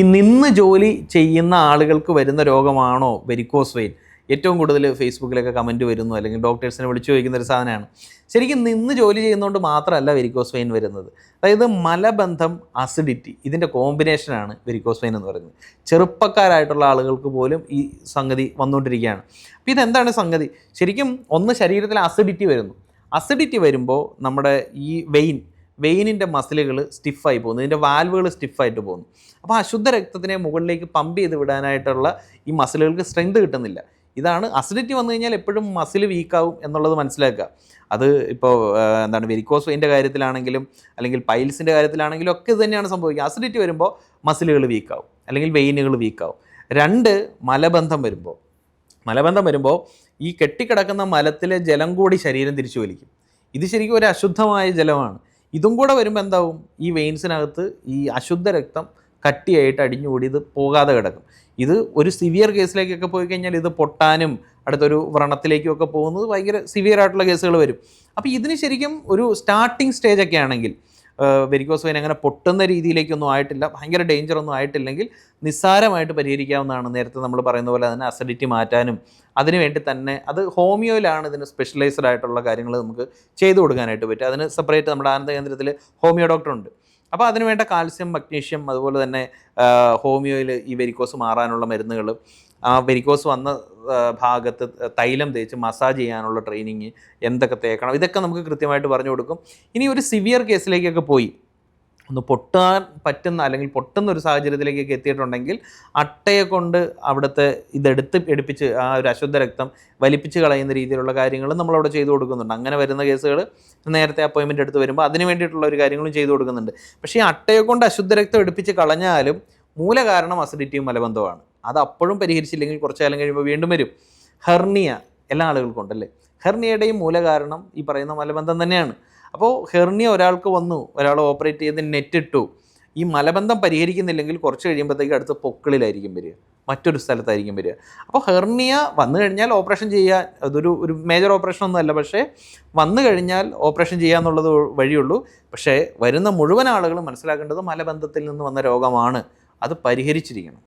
ഈ നിന്ന് ജോലി ചെയ്യുന്ന ആളുകൾക്ക് വരുന്ന രോഗമാണോ വെരിക്കോസ് വെയിൻ ഏറ്റവും കൂടുതൽ ഫേസ്ബുക്കിലൊക്കെ കമന്റ് വരുന്നു അല്ലെങ്കിൽ ഡോക്ടേഴ്സിനെ വിളിച്ചു ചോദിക്കുന്ന ഒരു സാധനമാണ്. ശരിക്കും നിന്ന് ജോലി ചെയ്യുന്നതുകൊണ്ട് മാത്രമല്ല വെരിക്കോസ് വെയിൻ വരുന്നത്. അതായത് മലബന്ധം അസിഡിറ്റി ഇതിന്റെ കോമ്പിനേഷനാണ് വെരിക്കോസ് വെയിൻ എന്ന് പറയുന്നത്. ചെറുപ്പക്കാരായിട്ടുള്ള ആളുകൾക്ക് പോലും ഈ സംഗതി വന്നുകൊണ്ടിരിക്കുകയാണ്. അപ്പോൾ ഇതെന്താണ് സംഗതി? ശരിക്കും ഒന്ന് ശരീരത്തിൽ അസിഡിറ്റി വരുന്നു. അസിഡിറ്റി വരുമ്പോൾ നമ്മുടെ ഈ വെയിൻ വെയിനിന്റെ മസിലുകൾ സ്റ്റിഫായി പോകുന്നു. ഇതിന്റെ വാൽവുകൾ സ്റ്റിഫായിട്ട് പോകുന്നു. അപ്പോൾ അശുദ്ധ രക്തത്തിനെ മുകളിലേക്ക് പമ്പ് ചെയ്ത് വിടാനായിട്ടുള്ള ഈ മസിലുകൾക്ക് സ്ട്രെങ്ത് കിട്ടുന്നില്ല. ഇതാണ് അസിഡിറ്റി വന്നു കഴിഞ്ഞാൽ എപ്പോഴും മസിൽ വീക്കാവും എന്നുള്ളത് മനസ്സിലാക്കുക. അത് ഇപ്പോൾ എന്താണ് വെരിക്കോസ് വെയിന്റെ കാര്യത്തിലാണെങ്കിലും അല്ലെങ്കിൽ പൈൽസിന്റെ കാര്യത്തിലാണെങ്കിലും ഒക്കെ ഇത് തന്നെയാണ് സംഭവിക്കുക. അസിഡിറ്റി വരുമ്പോൾ മസിലുകൾ വീക്കാവും അല്ലെങ്കിൽ വെയിനുകൾ വീക്കാവും. രണ്ട് മലബന്ധം വരുമ്പോൾ. മലബന്ധം വരുമ്പോൾ ഈ കെട്ടിക്കിടക്കുന്ന മലത്തിലെ ജലം കൂടി ശരീരം തിരിച്ചു വലിക്കും ഇത് ശരിക്കും ഒരു അശുദ്ധമായ ജലമാണ്. ഇതും കൂടെ വരുമ്പോൾ എന്താവും? ഈ വെയിൻസിനകത്ത് ഈ അശുദ്ധ രക്തം കട്ടിയായിട്ട് അടിഞ്ഞുകൂടി ഇത് പോകാതെ കിടക്കും. ഇത് ഒരു സിവിയർ കേസിലേക്കൊക്കെ പോയി കഴിഞ്ഞാൽ ഇത് പൊട്ടാനും അടുത്തൊരു വ്രണത്തിലേക്കും ഒക്കെ പോകുന്നത് ഭയങ്കര സിവിയർ ആയിട്ടുള്ള കേസുകൾ വരും. അപ്പോൾ ഇതിന് ശരിക്കും ഒരു സ്റ്റാർട്ടിങ് സ്റ്റേജ് ഒക്കെ ആണെങ്കിൽ വെരിക്കോസ് വെയിൻ അങ്ങനെ പൊട്ടുന്ന രീതിയിലേക്കൊന്നും ആയിട്ടില്ല. ഭയങ്കര ഡേഞ്ചർ ഒന്നും ആയിട്ടില്ലെങ്കിൽ നിസ്സാരമായിട്ട് പരിഹരിക്കാവുന്നതാണ് നേരത്തെ നമ്മൾ പറയുന്ന പോലെ തന്നെ അസിഡിറ്റി മാറ്റാനും അതിനുവേണ്ടി തന്നെ അത് ഹോമിയോയിലാണ് ഇതിന് സ്പെഷ്യലൈസ്ഡ് ആയിട്ടുള്ള കാര്യങ്ങൾ നമുക്ക് ചെയ്തു കൊടുക്കാനായിട്ട് പറ്റും അതിന് സെപ്പറേറ്റ് നമ്മുടെ ആനന്ദ കേന്ദ്രത്തിൽ ഹോമിയോ ഡോക്ടർ ഉണ്ട്. അപ്പോൾ അതിന് വേണ്ട കാൽസ്യം മഗ്നീഷ്യം അതുപോലെ തന്നെ ഹോമിയോയിൽ ഈ വെരിക്കോസ് മാറാനുള്ള മരുന്നുകൾ ആ വെരിക്കോസ് വന്ന ഭാഗത്ത് തൈലം തേച്ച് മസാജ് ചെയ്യാനുള്ള ട്രെയിനിങ് എന്തൊക്കെ തേക്കണം ഇതൊക്കെ നമുക്ക് കൃത്യമായിട്ട് പറഞ്ഞു കൊടുക്കും. ഇനി ഒരു സിവിയർ കേസിലേക്കൊക്കെ പോയി. ഒന്ന് പൊട്ടാൻ പറ്റുന്ന അല്ലെങ്കിൽ പൊട്ടുന്ന ഒരു സാഹചര്യത്തിലേക്കൊക്കെ എത്തിയിട്ടുണ്ടെങ്കിൽ അട്ടയെ കൊണ്ട് അവിടുത്തെ ഇതെടുത്ത് എടുപ്പിച്ച് ആ ഒരു അശുദ്ധ രക്തം വലിപ്പിച്ച് കളയുന്ന രീതിയിലുള്ള കാര്യങ്ങൾ നമ്മളവിടെ ചെയ്തു കൊടുക്കുന്നുണ്ട്. അങ്ങനെ വരുന്ന കേസുകൾ നേരത്തെ അപ്പോയിൻമെന്റ് എടുത്ത് വരുമ്പോൾ അതിന് വേണ്ടിയിട്ടുള്ള ഒരു കാര്യങ്ങളും ചെയ്തു കൊടുക്കുന്നുണ്ട്. പക്ഷേ ഈ അട്ടയെ കൊണ്ട് അശുദ്ധ രക്തം എടുപ്പിച്ച് കളഞ്ഞാലും മൂലകാരണം അസിഡിറ്റിയും മലബന്ധവുമാണ്. അത് അപ്പോഴും പരിഹരിച്ചില്ലെങ്കിൽ കുറച്ച് കാലം കഴിയുമ്പോൾ വീണ്ടും വരും. ഹെർണിയ എല്ലാ ആളുകൾക്കും ഉണ്ടല്ലേ ഹെർണിയയുടെയും മൂല കാരണം ഈ പറയുന്ന മലബന്ധം തന്നെയാണ്. അപ്പോൾ ഹെർണിയ ഒരാൾക്ക് വന്നു ഒരാൾ ഓപ്പറേറ്റ് ചെയ്ത് നെറ്റ് ഇട്ടു ഈ മലബന്ധം പരിഹരിക്കുന്നില്ലെങ്കിൽ കുറച്ച് കഴിയുമ്പോഴത്തേക്ക് അടുത്ത് പൊക്കിളിലായിരിക്കും വരിക. മറ്റൊരു സ്ഥലത്തായിരിക്കും വരിക. അപ്പോൾ ഹെർണിയ വന്നു കഴിഞ്ഞാൽ ഓപ്പറേഷൻ ചെയ്യുക അതൊരു ഒരു മേജർ ഓപ്പറേഷൻ ഒന്നും അല്ല. പക്ഷേ വന്നു കഴിഞ്ഞാൽ ഓപ്പറേഷൻ ചെയ്യുക എന്നുള്ളത് വഴിയുള്ളൂ. പക്ഷേ വരുന്ന മുഴുവൻ ആളുകളും മനസ്സിലാക്കേണ്ടത് മലബന്ധത്തിൽ നിന്ന് വന്ന രോഗമാണ്. അത് പരിഹരിച്ചിരിക്കണം.